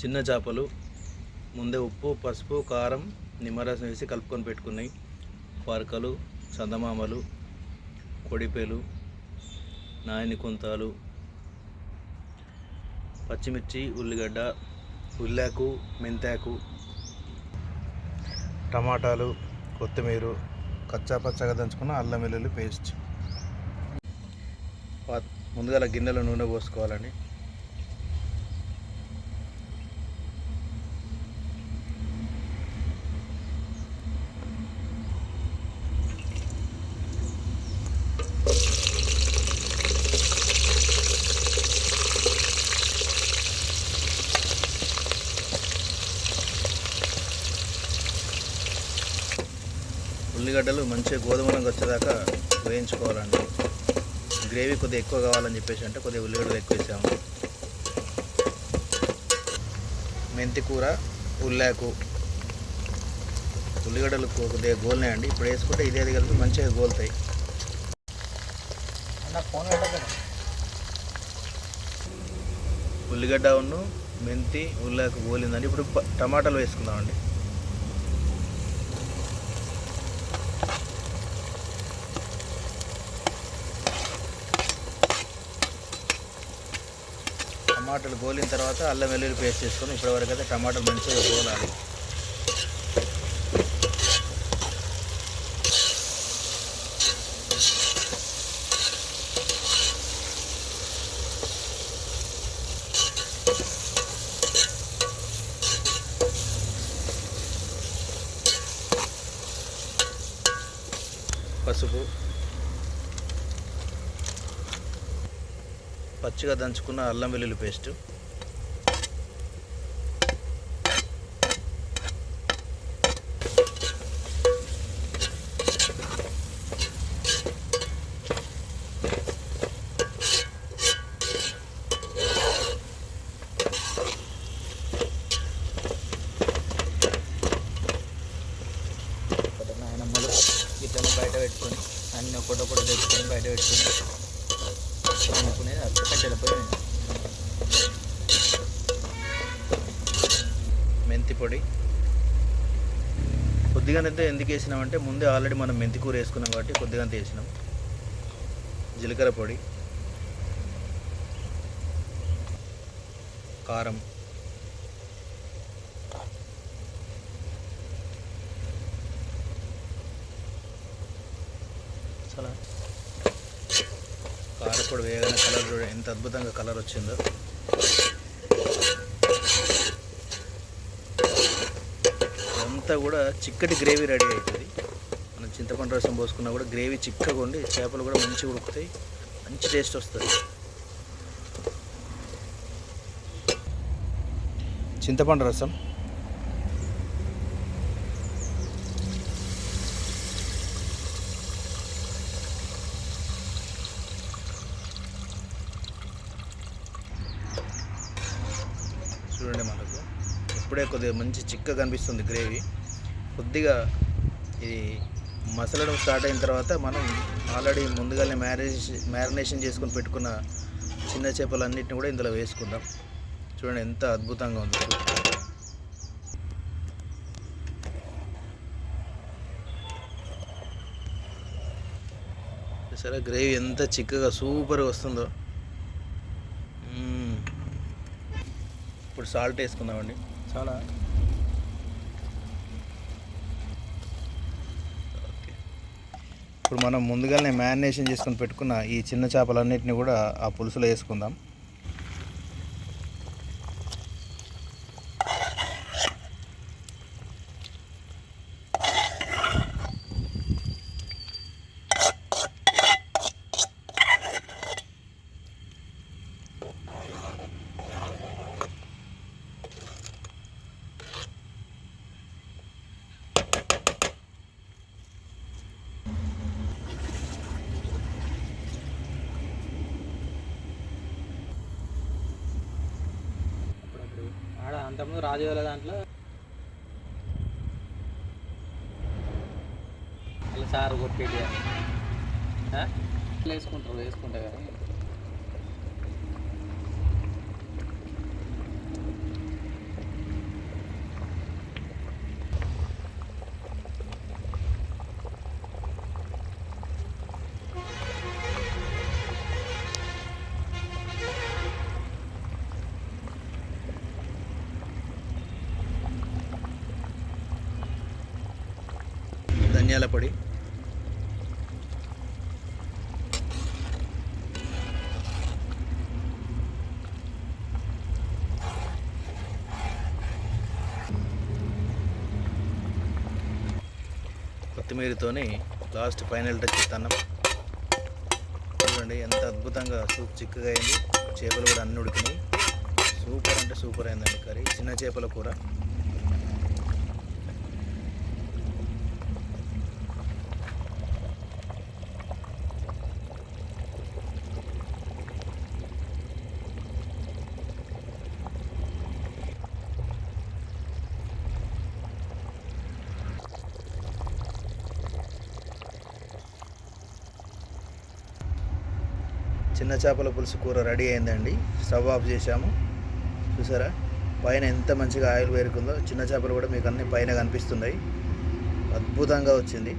చిన్న చేపలు ముందే ఉప్పు పసుపు కారం నిమ్మరసం వేసి కలుపుకొని పెట్టుకున్నాయి. పరకలు చందమామలు కొడిపేలు నాయని కుంతాలు పచ్చిమిర్చి ఉల్లిగడ్డ ఉల్లాకు మెంతాకు టమాటాలు కొత్తిమీర కచ్చా పచ్చగా దంచుకున్న అల్లం వెల్లుల్లి పేస్ట్. ముందుగా గిన్నెలో నూనె పోసుకోవాలండి. ఉల్లిగడ్డలు మంచిగా గోధుమ రంగు వచ్చేదాకా వేయించుకోవాలండి. గ్రేవీ కొద్దిగా ఎక్కువ కావాలని చెప్పేసి అంటే కొద్దిగా ఉల్లిగడ్డలు ఎక్కువ వేసాము. మెంతి కూర ఉల్లాకు. ఉల్లిగడ్డలు కొద్దిగా గోలినాయండి. ఇప్పుడు వేసుకుంటే ఇదే అది కలిపి మంచిగా గోలుతాయి. ఉల్లిగడ్డ ఉన్ను మెంతి ఉల్లాకు గోలిందండి. ఇప్పుడు టమాటాలు వేసుకుందామండి. టమాటాలు గోలిన తర్వాత అల్లం వెల్లుల్లి పేస్ట్ చేసుకొని ఇప్పటివరకు అయితే టమాటాలు మంచిగా గోలాలి. పసుపు పచ్చిగా దంచుకున్న అల్లం వెల్లుల్లి పేస్ట్. ఇట్లా బయట పెట్టుకొని అన్ని ఒకటొకటి తెచ్చుకొని బయట పెట్టుకొని అనుకునేది మెంతి పొడి కొద్దిగానైతే ఎందుకు వేసినామంటే ముందే ఆల్రెడీ మనం మెంతి కూర వేసుకున్నాం కాబట్టి కొద్దిగా వేసినాం. జీలకర్ర పొడి. కారం. చాలా ఇప్పుడు వేయగానే కలర్ చూడండి ఎంత అద్భుతంగా కలర్ వచ్చిందో. అంతా కూడా చిక్కటి గ్రేవీ రెడీ అవుతుంది మనం చింతపండు రసం పోసుకున్నా కూడా గ్రేవీ చిక్కగా ఉండి చేపలు కూడా మంచిగా ఉడుకుతాయి. మంచి టేస్ట్ వస్తుంది. చింతపండు రసం చూడండి మనకు ఇప్పుడే కొద్దిగా మంచి చిక్కగా కనిపిస్తుంది గ్రేవీ. కొద్దిగా ఇది మసలడం స్టార్ట్ అయిన తర్వాత మనం ఆల్రెడీ ముందుగానే మ్యారేజ్ మ్యారినేషన్ చేసుకొని పెట్టుకున్న చిన్న చేపలన్నిటిని కూడా ఇందులో వేసుకుందాం. చూడండి ఎంత అద్భుతంగా ఉంది. సరే గ్రేవీ ఎంత చిక్కగా సూపర్గా వస్తుందో. ఇప్పుడు సాల్ట్ వేసుకుందామండి. చాలా. ఇప్పుడు మనం ముందుగానే మ్యారినేషన్ చేసుకొని పెట్టుకున్న ఈ చిన్న చేపలన్నిటిని కూడా ఆ పులుసులో వేసుకుందాం. అంతకుముందు రాజు వాళ్ళ దాంట్లో? అలా సార్ కొట్టేటి వేసుకుంటారు వేసుకుంటా కానీ ధనియాల పొడి కొత్తిమీరతోని లాస్ట్ ఫైనల్ టచ్ ఇస్తాను చూడండి ఎంత అద్భుతంగా సూప్ చిక్కగా అయింది. చేపలు కూడా అన్ని ఉడికినాయి. సూపర్ అంటే సూపర్ అయిందండి కర్రీ. చిన్న చేపల కూర. చిన్న చేపల పులుసు కూర రెడీ అయిందండి. స్టవ్ ఆఫ్ చేసాము చూసారా? పైన ఎంత మంచిగా ఆయిల్ పేరుకుందో చిన్న చేపలు కూడా మీకు అన్ని పైన కనిపిస్తున్నాయి. అద్భుతంగా వచ్చింది.